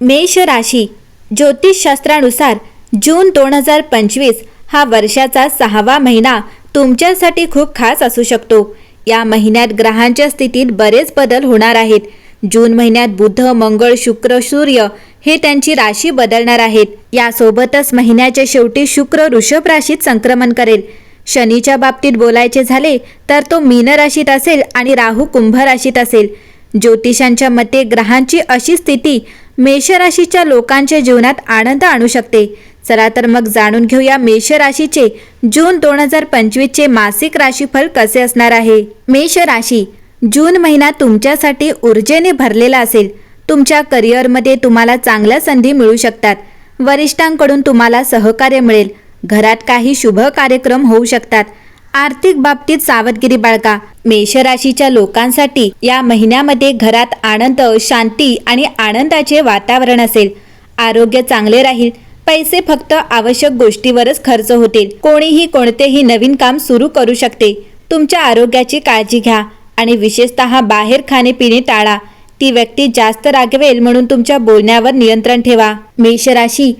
मेष राशी ज्योतिषशास्त्रानुसार जून दोन हजार पंचवीस हा वर्षाचा सहावा महिना तुमच्यासाठी खूप खास असू शकतो. या महिन्यात ग्रहांच्या स्थितीत बरेच बदल होणार आहेत. जून महिन्यात बुध मंगळ शुक्र सूर्य हे त्यांची राशी बदलणार आहेत. यासोबतच महिन्याच्या शेवटी शुक्र वृषभ राशीत संक्रमण करेल. शनीच्या बाबतीत बोलायचे झाले तर तो मीन राशीत असेल आणि राहू कुंभ राशीत असेल. ज्योतिषांच्या मते ग्रहांची अशी स्थिती मेषराशीच्या लोकांच्या जीवनात आनंद आणू शकते. चला तर मग जाणून घेऊया मेष राशीचे जून दोन हजार पंचवीसचे मासिक राशीफल कसे असणार आहे. मेष राशी जून महिना तुमच्यासाठी ऊर्जेने भरलेला असेल. तुमच्या करिअरमध्ये तुम्हाला चांगल्या संधी मिळू शकतात. वरिष्ठांकडून तुम्हाला सहकार्य मिळेल. घरात काही शुभ कार्यक्रम होऊ शकतात. आर्थिक बाबतीत सावधगिरी बाळगा. मेषराशीच्या लोकांसाठी या महिन्यामध्ये घरात आनंद शांती आणि आनंदाचे वातावरण असेल. आरोग्य चांगले राहील. पैसे फक्त आवश्यक गोष्टीवरच खर्च होतील. कोणीही कोणतेही नवीन काम सुरू करू शकते. तुमच्या आरोग्याची काळजी घ्या आणि विशेषतः बाहेर खाणे पिणे टाळा. ती व्यक्ती जास्त रागवेल म्हणून तुमच्या बोलण्यावर नियंत्रण ठेवा. मेषराशी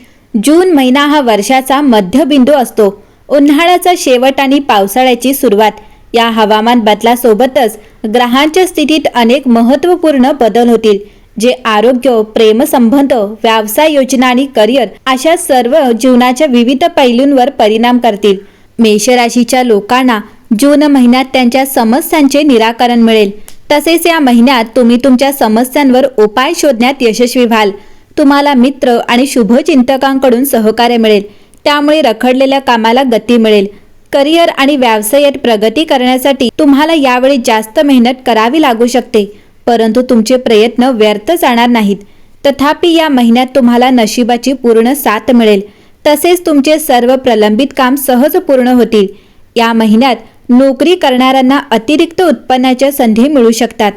जून महिना हा वर्षाचा मध्यबिंदू असतो. उन्हाळ्याचा शेवट आणि पावसाळ्याची सुरुवात. या हवामान बदलासोबतच ग्रहांच्या स्थितीत अनेक महत्त्वपूर्ण बदल होतील जे आरोग्य प्रेमसंबंध व्यवसाय योजना आणि करिअर अशा सर्व जीवनाच्या विविध पैलूंवर परिणाम करतील. मेषराशीच्या लोकांना जून महिन्यात त्यांच्या समस्यांचे निराकरण मिळेल. तसेच या महिन्यात तुम्ही तुमच्या समस्यांवर उपाय शोधण्यात यशस्वी व्हाल. तुम्हाला मित्र आणि शुभचिंतकांकडून सहकार्य मिळेल. त्यामुळे रखडलेल्या कामाला गती मिळेल. करिअर आणि व्यवसायात प्रगती करण्यासाठी तुम्हाला यावेळी जास्त मेहनत करावी लागू शकते. परंतु तुमचे प्रयत्न व्यर्थ जाणार नाहीत. तथापि या महिन्यात तुम्हाला नशिबाची पूर्ण साथ मिळेल. तसेच तुमचे सर्व प्रलंबित काम सहज पूर्ण होतील. या महिन्यात नोकरी करणाऱ्यांना अतिरिक्त उत्पन्नाच्या संधी मिळू शकतात.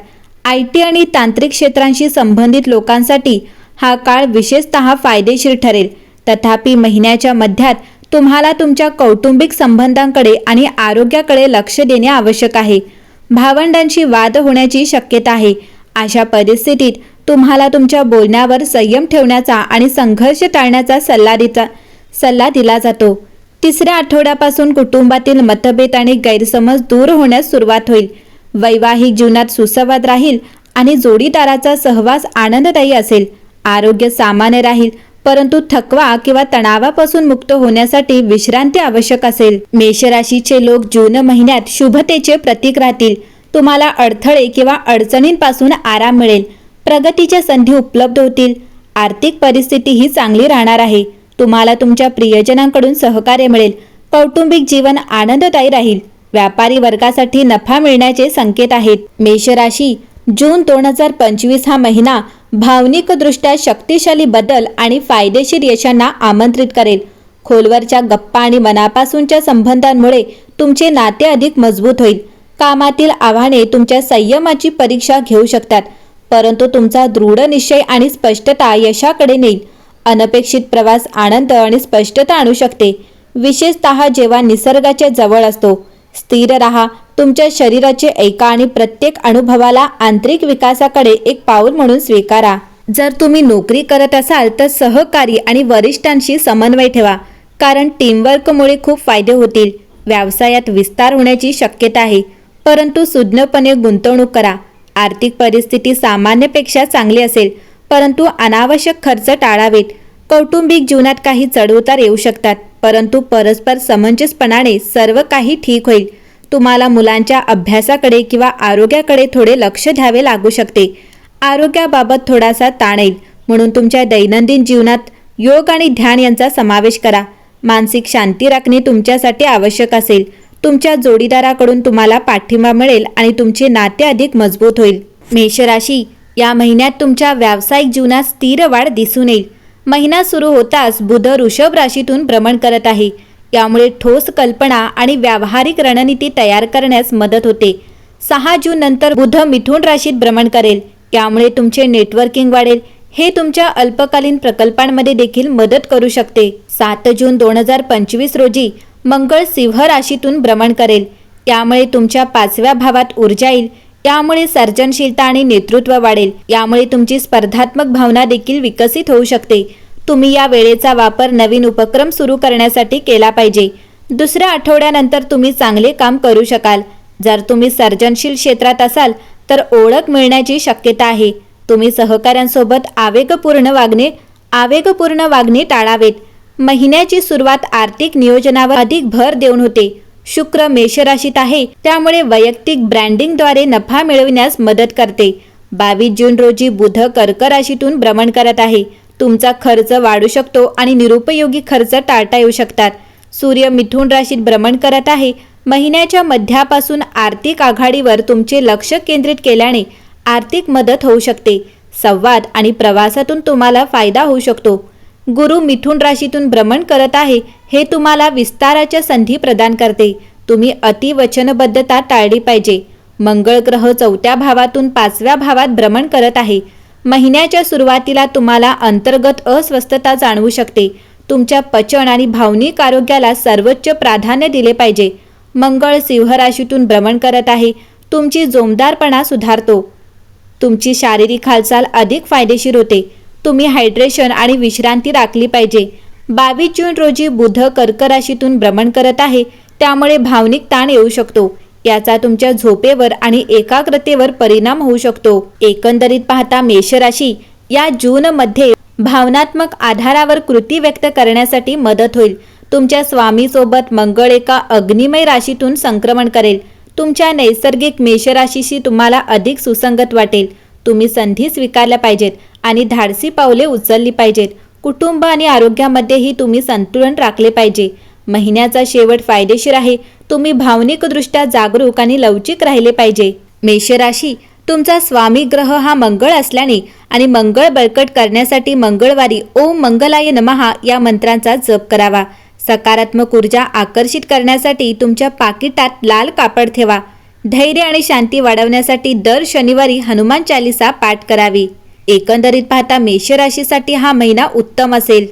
आय टी आणि तांत्रिक क्षेत्रांशी संबंधित लोकांसाठी हा काळ विशेषतः फायदेशीर ठरेल. तथापि महिन्याच्या मध्यात तुम्हाला तुमच्या कौटुंबिक संबंधांकडे आणि आरोग्याकडे लक्ष देणे आवश्यक आहे. भावंडांशी वाद होण्याची शक्यता आहे. अशा परिस्थितीत तुम्हाला तुमच्या बोलण्यावर संयम ठेवण्याचा आणि संघर्ष टाळण्याचा सल्ला दिला सल्ला दिला जातो. तिसऱ्या आठवड्यापासून कुटुंबातील मतभेद आणि गैरसमज दूर होण्यास सुरुवात होईल. वैवाहिक जीवनात सुसंवाद राहील आणि जोडीदाराचा सहवास आनंददायी असेल. आरोग्य सामान्य राहील परंतु थकवा किंवा तणावापासून मुक्त होण्यासाठी विश्रांती आवश्यक असेल. मेषराशीचे लोक जून महिन्यात शुभतेचे प्रतीक राहतील. तुम्हाला अडथळे किंवा अडचणींपासून आराम मिळेल. प्रगतीच्या संधी उपलब्ध होतील. आर्थिक परिस्थिती ही चांगली राहणार आहे. तुम्हाला तुमच्या प्रियजनांकडून सहकार्य मिळेल. कौटुंबिक जीवन आनंददायी राहील. व्यापारी वर्गासाठी नफा मिळण्याचे संकेत आहेत. मेषराशी जून दोन हजार पंचवीस हा महिना भावनिकदृष्ट्या शक्तिशाली बदल आणि फायदेशीर यशांना आमंत्रित करेल. खोलवरच्या गप्पा आणि मनापासूनच्या संबंधांमुळे तुमचे नाते अधिक मजबूत होईल. कामातील आव्हाने तुमच्या संयमाची परीक्षा घेऊ शकतात परंतु तुमचा दृढ निश्चय आणि स्पष्टता यशाकडे नेईल. अनपेक्षित प्रवास आनंद आणि स्पष्टता आणू शकते. विशेषतः जेव्हा निसर्गाच्या जवळ असतो स्थिर राहा तुमच्या शरीराचे ऐका आणि प्रत्येक अनुभवाला आंतरिक विकासाकडे एक पाऊल म्हणून स्वीकारा. जर तुम्ही नोकरी करत असाल तर सहकारी आणि वरिष्ठांशी समन्वय ठेवा कारण टीमवर्कमुळे खूप फायदे होतील. व्यवसायात विस्तार होण्याची शक्यता आहे परंतु सुज्ञपणे गुंतवणूक करा. आर्थिक परिस्थिती सामान्यपेक्षा चांगली असेल परंतु अनावश्यक खर्च टाळावेत. कौटुंबिक जीवनात काही चढउतार येऊ शकतात परंतु परस्पर समंजसपणाने सर्व काही ठीक होईल. तुम्हाला मुलांच्या अभ्यासाकडे किंवा आरोग्याकडे थोडे लक्ष द्यावे लागू शकते. आरोग्याबाबत थोडासा ताण येईल. म्हणून तुमच्या दैनंदिन जीवनात योग आणि ध्यान यांचा समावेश करा. मानसिक शांती राखणे तुमच्यासाठी आवश्यक असेल. तुमच्या जोडीदाराकडून तुम्हाला पाठिंबा मिळेल आणि तुमचे नाते अधिक मजबूत होईल. मेषराशी या महिन्यात तुमच्या व्यावसायिक जीवनात स्थिर वाढ दिसून येईल. महिना सुरू होताच बुध ऋषभ राशीतून भ्रमण करत आहे. यामुळे ठोस कल्पना आणि व्यावहारिक रणनीती तयार करण्यास मदत होते. सहा जून नंतर बुध मिथुन राशीत भ्रमण करेल. यामुळे तुमचे नेटवर्किंग वाढेल. हे तुमच्या अल्पकालीन प्रकल्पांमध्ये देखील मदत करू शकते. सात जून दोन हजार पंचवीस रोजी मंगळ सिंह राशीतून भ्रमण करेल. त्यामुळे तुमच्या पाचव्या भावात ऊर्जा येईल. त्यामुळे सर्जनशीलता आणि नेतृत्व वाढेल. यामुळे तुमची स्पर्धात्मक भावना देखील विकसित होऊ शकते. तुम्ही या वेळेचा वापर नवीन उपक्रम सुरू करण्यासाठी केला पाहिजे. दुसऱ्या आठवड्यानंतर तुम्ही चांगले काम करू शकाल. जर तुम्ही सर्जनशील क्षेत्रात असाल तर ओळख मिळण्याची शक्यता आहे. तुम्ही सहकाऱ्यांसोबत आवेगपूर्ण वागणे आवेगपूर्ण वागणे टाळावेत. महिन्याची सुरुवात आर्थिक नियोजनावर अधिक भर देऊन होते. शुक्र मेषराशीत आहे त्यामुळे वैयक्तिक ब्रँडिंगद्वारे नफा मिळविण्यास मदत करते. बावीस जून रोजी बुध कर्क राशीतून भ्रमण करत आहे. तुमचा खर्च वाढू शकतो आणि निरुपयोगी खर्च टाळता येऊ शकतात. सूर्य मिथुन राशीत भ्रमण करत आहे. महिन्याच्या मध्यापासून आर्थिक आघाडीवर तुमचे लक्ष केंद्रित केल्याने आर्थिक मदत होऊ शकते. संवाद आणि प्रवासातून तुम्हाला फायदा होऊ शकतो. गुरु मिथुन राशीतून भ्रमण करत आहे हे तुम्हाला विस्ताराच्या संधी प्रदान करते. तुम्ही अतिवचनबद्धता टाळली पाहिजे. मंगळ ग्रह चौथ्या भावातून पाचव्या भावात भ्रमण करत आहे. महिन्याच्या सुरुवातीला तुम्हाला अंतर्गत अस्वस्थता जाणवू शकते. तुमच्या पचन आणि भावनिक आरोग्याला सर्वोच्च प्राधान्य दिले पाहिजे. मंगळ सिंह राशीतून भ्रमण करत आहे. तुमची जोमदारपणा सुधारतो. तुमची शारीरिक हालचाल अधिक फायदेशीर होते. तुम्ही हायड्रेशन आणि विश्रांती राखली पाहिजे. बावीस जून रोजी बुध कर्क राशीतून भ्रमण करत आहे. त्यामुळे भावनिक ताण येऊ शकतो. याचा तुमच्या झोपेवर आणि एकाग्रतेवर परिणाम होऊ शकतो. एकंदरीत पाहता मेषराशी या जूनमध्ये भावनात्मक आधारावर कृती व्यक्त करण्यासाठी मदत होईल. तुमच्या स्वामीसोबत मंगळ एका अग्निमय राशीतून संक्रमण करेल. तुमच्या नैसर्गिक मेषराशीशी तुम्हाला अधिक सुसंगत वाटेल. तुम्ही संधी स्वीकारल्या पाहिजेत आणि धाडसी पावले उचलली पाहिजेत. कुटुंब आणि आरोग्यामध्येही तुम्ही संतुलन राखले पाहिजे. महिन्याचा शेवट फायदेशीर आहे. तुम्ही भावनिकदृष्ट्या जागरूक आणि लवचिक राहिले पाहिजे. मेषराशी तुमचा स्वामी ग्रह हा मंगळ असल्याने आणि मंगळ बळकट करण्यासाठी मंगळवारी ओम मंगलाय नमहा या मंत्रांचा जप करावा. सकारात्मक ऊर्जा आकर्षित करण्यासाठी तुमच्या पाकिटात लाल कापड ठेवा. धैर्य आणि शांती वाढवण्यासाठी दर शनिवारी हनुमान चालिसा पाठ करावी. एकंदरीत पाहता मेषराशीसाठी हा महिना उत्तम असेल.